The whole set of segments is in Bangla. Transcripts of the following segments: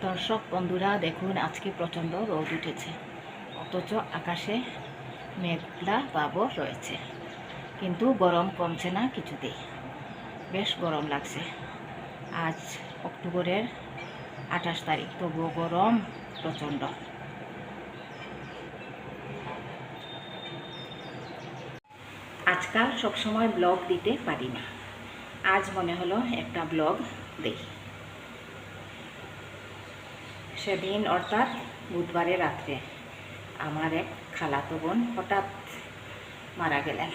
দর্শক বন্ধুরা, দেখুন, আজকে প্রচণ্ড রোদ উঠেছে। অথচ আকাশে মেঘলা ভাবও রয়েছে। কিন্তু গরম কমছে না কিছুতেই। বেশ গরম লাগছে। আজ অক্টোবরের আঠাশ তারিখ, তবুও গরম প্রচণ্ড। আজকাল সবসময় ব্লগ দিতে পারি না। আজ মনে হলো একটা ব্লগ দিই সেদিন অর্থাৎ বুধবারে রাত্রে আমার এক খালাতো বোন হঠাৎ মারা গেলেন।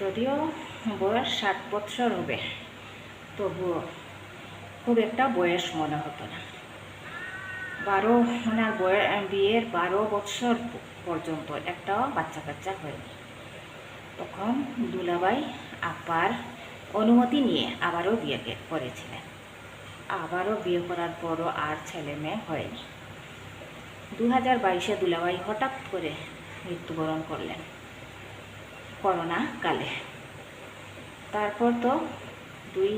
যদিও বয়স ষাট বৎসর হবে, তবুও খুব একটা বয়স মনে হতো না। বারো ওনার বয়ে, বিয়ের বারো বৎসর পর্যন্ত একটাও বাচ্চা কাচ্চা হয়নি। তখন দুলাবাই আপার অনুমতি নিয়ে আবারও বিয়ে করেছিলেন। আবারও বিয়ে করার পরও আর ছেলে মেয়ে হয়নি। দু হাজার বাইশে দুলাবাই হঠাৎ করে মৃত্যুবরণ করলেন করোনা কালে। তারপর তো দুই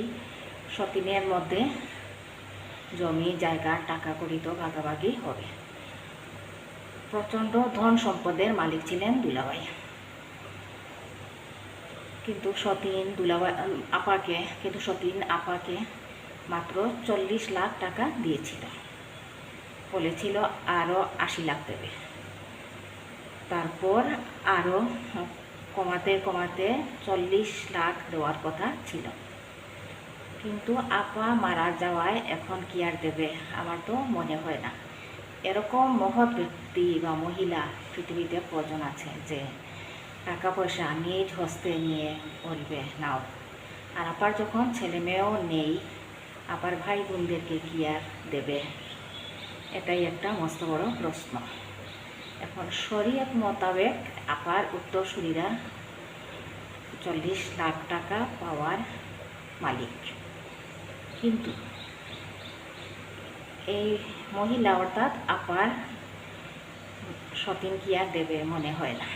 সতিনের মধ্যে জমি, জায়গা, টাকা কড়ি তো ভাগাভাগি হবে। প্রচণ্ড ধন সম্পদের মালিক ছিলেন দুলাবাই কিন্তু সতীন দুলাবাই আপাকে, কিন্তু সতীন আপাকে মাত্র চল্লিশ লাখ টাকা দিয়েছিল। বলেছিল আরও আশি লাখ দেবে। তারপর আরও কমাতে কমাতে চল্লিশ লাখ দেওয়ার কথা ছিল। কিন্তু আপা মারা যাওয়ায় এখন কি আর দেবে, আমার তো মনে হয় না। এরকম মহৎ ব্যক্তি বা মহিলা পৃথিবীতে কজন আছে যে টাকা পয়সা নিজ হস্তে নিয়ে বলবে, নাও। আর আপার যখন ছেলে মেয়েও নেই আপার ভাই বোনদেরকে কি আর দেবে? এটাই একটা মস্ত বড় প্রশ্ন। এখন শরীয়ত মোতাবেক আপার উত্তরসূরিরা চল্লিশ লাখ টাকা পাওয়ার মালিক। কিন্তু এই মহিলা অর্থাৎ আপার সতীন কি আর দেবে মনে হয় না।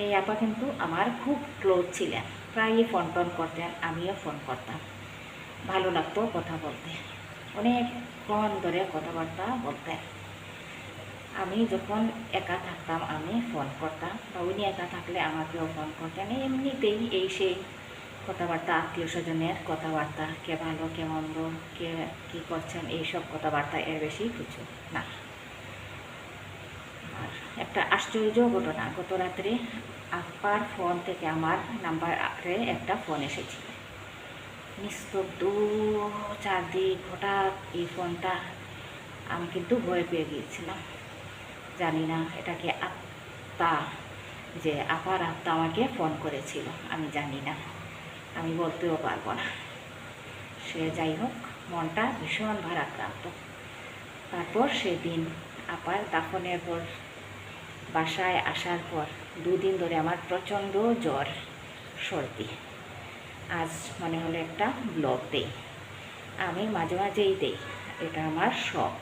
এই আপা কিন্তু আমার খুব ক্লোজ ছিলেন। প্রায়ই ফোন টোন করতেন, আমিও ফোন করতাম। ভালো লাগতো কথা বলতে। অনেকক্ষণ ধরে কথাবার্তা বলতেন। আমি যখন একা থাকতাম, আমি ফোন করতাম। বা উনি একা থাকলে আমাকেও ফোন করতেন। এমনিতেই এই সেই কথাবার্তা, আত্মীয় স্বজনের কথাবার্তা, কে ভালো, কে মন্দ, কে কী করছেন এইসব কথাবার্তা এর বেশি কিছু না। আর একটা আশ্চর্য ঘটনা, গত রাত্রে আপার ফোন থেকে আমার নাম্বারে একটা ফোন এসেছিল নিস্তব্ধ, চারদিক হঠাৎ এই ফোনটা আমি কিন্তু ভয় পেয়ে গিয়েছিলাম। জানি না এটাকে আত্মা, যে আপার আত্মা আমাকে ফোন করেছিল, আমি জানি না। আমি বলতেও পারব না। সে যাই হোক, মনটা ভীষণ ভারাক্রান্ত। তারপর সেদিন আপার দাফনের পর বাসায় আসার পর দুদিন ধরে আমার প্রচণ্ড জ্বর, সর্দি। আজ মনে হলো একটা ব্লগ দেই। আমি মাঝে মাঝেই দেই, এটা আমার শখ।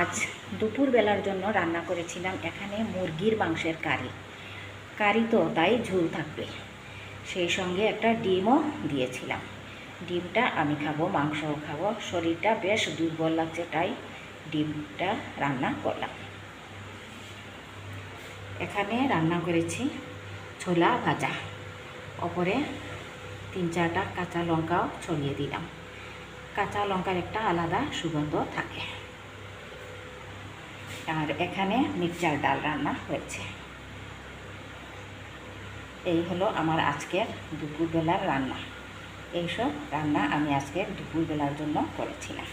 আজ দুপুরবেলার জন্য রান্না করেছিলাম এখানে মুরগির মাংসের কারি। কারি তো তাই ঝুল থাকবে। সেই সঙ্গে একটা ডিমও দিয়েছিলাম। ডিমটা আমি খাব, মাংসও খাব। শরীরটা বেশ দুর্বল লাগছে, তাই ডিমটা রান্না করলাম। এখানে রান্না করেছি ছোলা ভাজা। ওপরে তিন চারটা কাঁচা লঙ্কাও ছড়িয়ে দিলাম। কাঁচা লঙ্কার একটা আলাদা সুগন্ধ থাকে। আর এখানে মিক্সচার ডাল রান্না হয়েছে। এই হলো আমার আজকের দুপুরবেলার রান্না। এইসব রান্না আমি আজকের দুপুরবেলার জন্য করেছিলাম।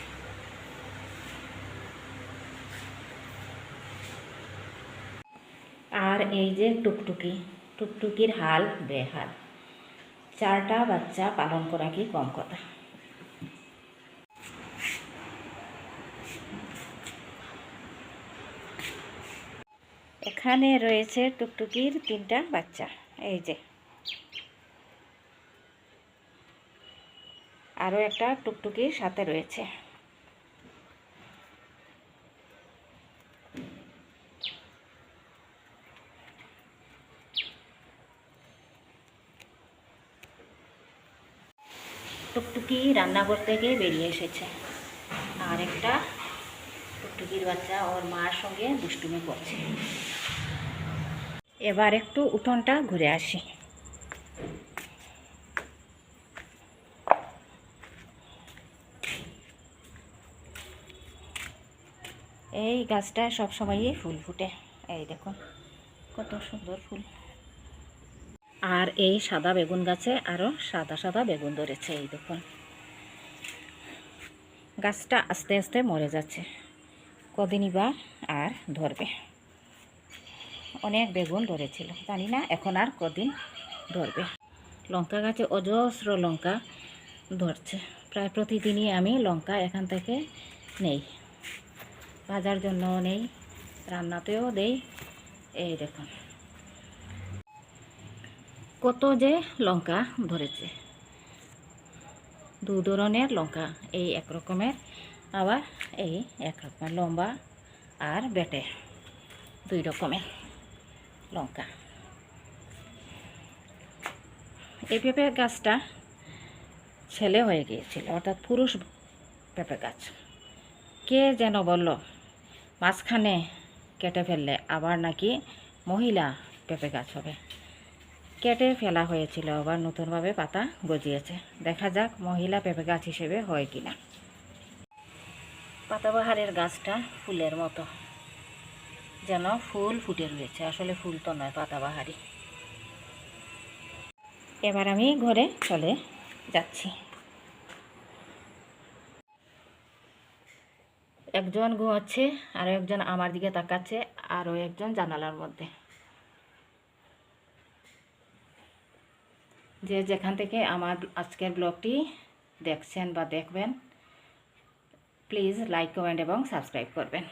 আর এই যে টুকটুকি, টুকটুকির হাল বেহাল। চারটা বাচ্চা পালন করা কি কম কথা? এখানে রয়েছে টুকটুকির তিনটা বাচ্চা। এই যে আরও একটা টুকটুকি সাথে রয়েছে। টুকটুকি রান্নাঘর থেকে বেরিয়ে এসেছে। আর একটা টুকটুকির বাচ্চা ওর মার সঙ্গে দুষ্টুমি করছে। এবার একটু উঠোনটা ঘুরে আসি। এই গাছটা সব সময়ই ফুল ফুটে। এই দেখুন কত সুন্দর ফুল। আর এই সাদা বেগুন গাছে আরও সাদা সাদা বেগুন ধরেছে, এই দেখুন গাছটা আস্তে আস্তে মরে যাচ্ছে। কদিনই বা আর ধরবে। অনেক বেগুন ধরেছিল, জানি না এখন আর কদিন ধরবে। লঙ্কা গাছে অজস্র লঙ্কা ধরছে। প্রায় প্রতিদিনই আমি লঙ্কা এখান থেকে নেই। ভাজার জন্য নেই, রান্নাতেও দেই। এই দেখুন। কত যে লঙ্কা ধরেছে। দু ধরনের লঙ্কা, এই এক রকমের, আবার এই এক রকমের লম্বা আর বেটে দুই রকমের লঙ্কা। এই পেঁপে গাছটা ছেলে হয়ে গিয়েছিল, অর্থাৎ পুরুষ পেঁপে গাছ। কে যেন বলল মাঝখানে কেটে ফেললে আবার নাকি মহিলা পেঁপে গাছ হবে। কেটে ফেলা হয়েছিল, আবার নতুনভাবে পাতা গজিয়েছে। দেখা যাক মহিলা পেঁপে গাছ হিসেবে হয় কিনা। পাতাবাহারের গাছটা ফুলের মতো, যেন ফুল ফুটে রয়েছে। আসলে ফুল তো নয় পাতাবাহারি এবার আমি ঘরে চলে যাচ্ছি। একজন ঘুমাচ্ছে আরও একজন আমার দিকে তাকাচ্ছে আরও একজন জানালার মধ্যে। যে যেখান থেকে আমার আজকের ব্লগটি দেখছেন বা দেখবেন প্লিজ লাইক কমেন্ট এবং সাবস্ক্রাইব করবেন।